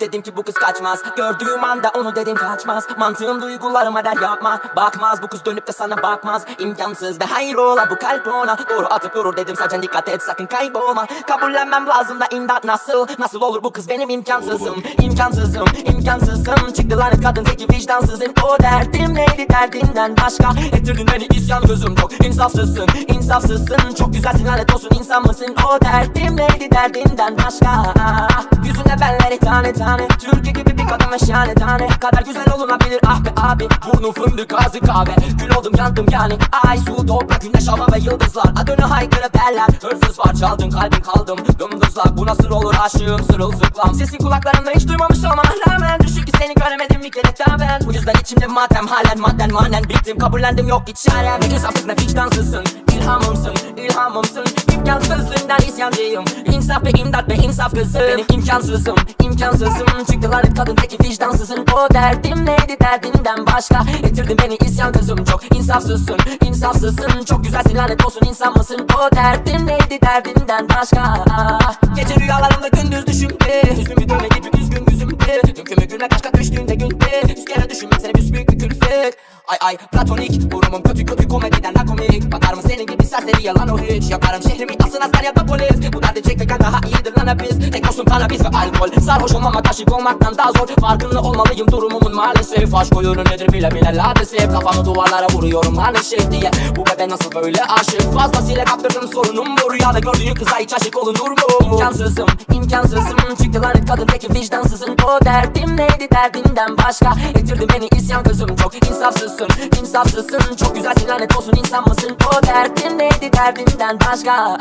dedim ki bu kız kaçmaz. Gördüğüm anda onu dedim kaçmaz. Mantığım duygularıma der yapma. Bakmaz bu kız dönüp de sana bakmaz. İmkansız ve hayır ola bu kalp ona. Doğru atıp durur dedim sadece dikkat et sakın kaybolma. Kabullenmem lazım da imdat nasıl? Nasıl olur bu kız benim imkansızım? İmkansızım imkansızım. Çıktı lanet kadın teki vicdansızın O derdim neydi derdinden başka? Ettirdin beni isyan gözüm çok insafsızsın insafsızsın. Çok güzelsin lanet olsun insan mısın? O derdim neydi derdinden başka? Yüzüne benleri tane tane. Türkiye gibi bir kadın ve şahane tane. Kadar güzel olunabilir ah be abi. Burnum fındık ağzı kahve. Kül oldum yandım yani. Ay su toprak güneş hava ve yıldızlar. Adını haykırıp derler. Hırsız var çaldın kalbin kaldım. Dımdızlak bu nasıl olur aşığım? Sırılsıklam. Sesin kulaklarımda hiç duymamış olmama rağmen Düşün ki seni göremedim bir kere daha ben. Bu yüzden içimde matem halen madden manen. Bittim kabullendim yok hiç çarem Ne insafsız ne vicdansızsın. İlhamımsın ilhamımsın. İmkansızlığından isyancıyım İnsaf ve imdat ve insaf kızı Benim imkansızım imkansızım. Çıktı lanet kadın teki vicdansızın. O derdim neydi? Derdinden başka. Getirdin beni isyan kızım. Çok insafsızsın insafsızsın. Çok güzelsin lanet olsun insan mısın? O derdim neydi? Derdinden başka. Gece rüyalarımda gündüz düşümde Hüznümü dövme gibi üzgün yüzümde Dünkü mü güne kaç kat düştüğünde günde Yüz düşünmek seni büsbük bir külfet Ay ay platonik. Durumum kötü kötü komediden la komik Bakar mı senin gibi serseri yalan o hiç? Yakarım şehrimi asın asker ya da polis. Bu derdi çekmekten daha iyidir lan hepimiz Tek dostum kanabis ve alkol. Sarhoş olmamak aşık olmaktan daha zor. Farkında olmalıyım durumumun maalesef. Aşk oyunu nedir bile bile ladesif Kafamı duvarlara vuruyorum hani şey diye. Bu bebe nasıl böyle aşık? Fazlasıyla kaptırdım sorunum bu. Rüyada gördüğün kıza hiç aşık olunur mu? İmkansızım imkansızım. Çıktı lanet kadın peki vicdansızın? O derdim neydi? Derdinden başka. Getirdin beni isyan kızım. Çok insafsızsın insafsızsın. Çok güzelsin lanet olsun. İnsan mısın? O derdim neydi? Derdinden başka